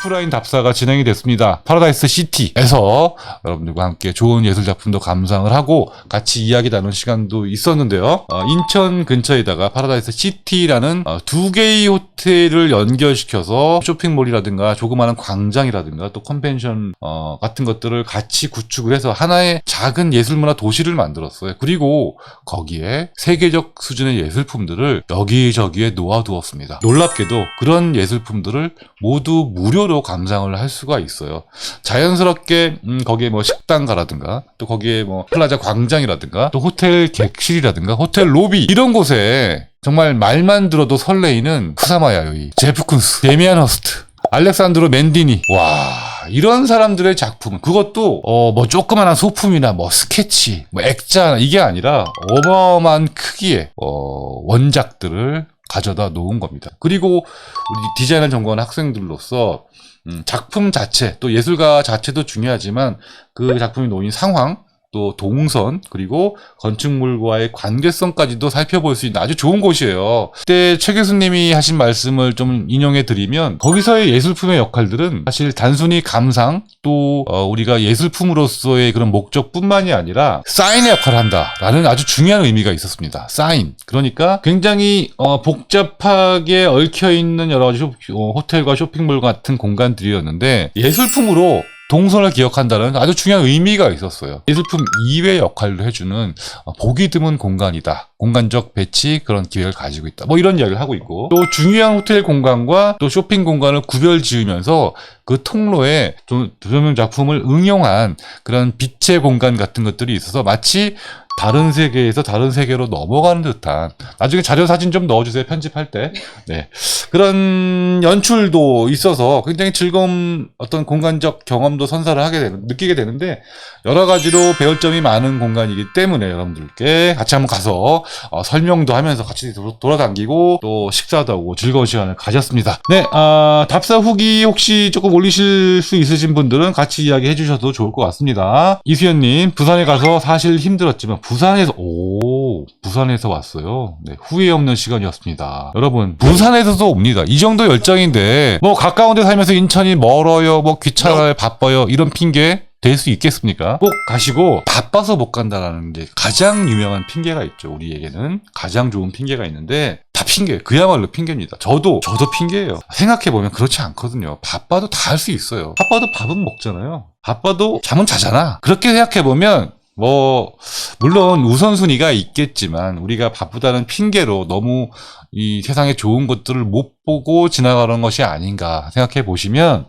오프라인 답사가 진행이 됐습니다. 파라다이스 시티에서 여러분들과 함께 좋은 예술 작품도 감상을 하고 같이 이야기 나눈 시간도 있었는데요. 어, 인천 근처에다가 파라다이스 시티라는 어, 두 개의 호텔을 연결시켜서 쇼핑몰이라든가 조그마한 광장이라든가 또 컨벤션 어, 같은 것들을 같이 구축을 해서 하나의 작은 예술문화 도시를 만들었어요. 그리고 거기에 세계적 수준의 예술품들을 여기저기에 놓아두었습니다. 놀랍게도 그런 예술품들을 모두 무료로 감상을 할 수가 있어요. 자연스럽게 음, 거기에 뭐 식당 가라든가 또 거기에 뭐 플라자 광장이라든가 또 호텔 객실이라든가 호텔 로비 이런 곳에 정말 말만 들어도 설레이는 쿠사마 야요이, 제프 쿤스, 데미안 허스트, 알렉산드로 맨디니 와 이런 사람들의 작품 그것도 어 뭐 조그마한 소품이나 뭐 스케치 뭐 액자 이게 아니라 어마어마한 크기의 어 원작들을 가져다 놓은 겁니다. 그리고 우리 디자인을 전공하는 학생들로서 음, 작품 자체 또 예술가 자체도 중요하지만 그 작품이 놓인 상황 또 동선 그리고 건축물과의 관계성까지도 살펴볼 수 있는 아주 좋은 곳이에요. 그때 최 교수님이 하신 말씀을 좀 인용해 드리면 거기서의 예술품의 역할들은 사실 단순히 감상 또 어, 우리가 예술품으로서의 그런 목적뿐만이 아니라 사인의 역할을 한다라는 아주 중요한 의미가 있었습니다. 사인 그러니까 굉장히 어, 복잡하게 얽혀 있는 여러 가지 쇼- 어, 호텔과 쇼핑몰 같은 공간들이었는데 예술품으로 동선을 기억한다는 아주 중요한 의미가 있었어요. 예술품 이외 역할을 해주는 어, 보기 드문 공간이다. 공간적 배치 그런 기획을 가지고 있다. 뭐 이런 이야기를 하고 있고 또 중요한 호텔 공간과 또 쇼핑 공간을 구별 지으면서 그 통로에 조- 조명 작품을 응용한 그런 빛의 공간 같은 것들이 있어서 마치 다른 세계에서 다른 세계로 넘어가는 듯한 나중에 자료 사진 좀 넣어주세요 편집할 때 네. 그런 연출도 있어서 굉장히 즐거운 어떤 공간적 경험도 선사를 하게 되는 느끼게 되는데 여러 가지로 배울 점이 많은 공간이기 때문에 여러분들께 같이 한번 가서 어, 설명도 하면서 같이 도- 돌아다니고 또 식사도 하고 즐거운 시간을 가졌습니다. 네, 아, 답사 후기 혹시 조금 올리실 수 있으신 분들은 같이 이야기 해 주셔도 좋을 것 같습니다. 이수연님, 부산에 가서 사실 힘들었지만 부산에서 오 부산에서 왔어요. 네, 후회 없는 시간이었습니다. 여러분 부산에서도 옵니다. 이 정도 열정인데 뭐 가까운 데 살면서 인천이 멀어요, 뭐 귀찮아요, 바빠요 이런 핑계 될 수 있겠습니까? 꼭 가시고 바빠서 못 간다라는 게 가장 유명한 핑계가 있죠. 우리에게는 가장 좋은 핑계가 있는데 다 핑계. 그야말로 핑계입니다. 저도 저도 핑계예요. 생각해 보면 그렇지 않거든요. 바빠도 다 할 수 있어요. 바빠도 밥은 먹잖아요. 바빠도 잠은 자잖아. 그렇게 생각해 보면 뭐 물론 우선순위가 있겠지만 우리가 바쁘다는 핑계로 너무 이 세상에 좋은 것들을 못 보고 지나가는 것이 아닌가 생각해 보시면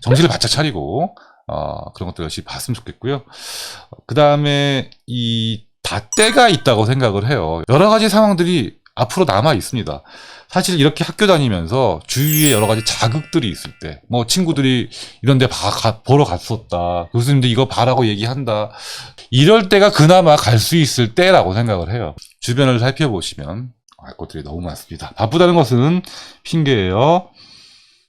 정신을 바짝 차리고 어, 그런 것들 역시 봤으면 좋겠고요. 그 다음에 이 닷대가 있다고 생각을 해요. 여러 가지 상황들이 앞으로 남아 있습니다. 사실 이렇게 학교 다니면서 주위에 여러 가지 자극들이 있을 때, 뭐 친구들이 이런 데 봐, 가- 보러 갔었다. 교수님들 이거 봐라고 얘기한다. 이럴 때가 그나마 갈 수 있을 때라고 생각을 해요. 주변을 살펴보시면 알 것들이 너무 많습니다. 바쁘다는 것은 핑계예요.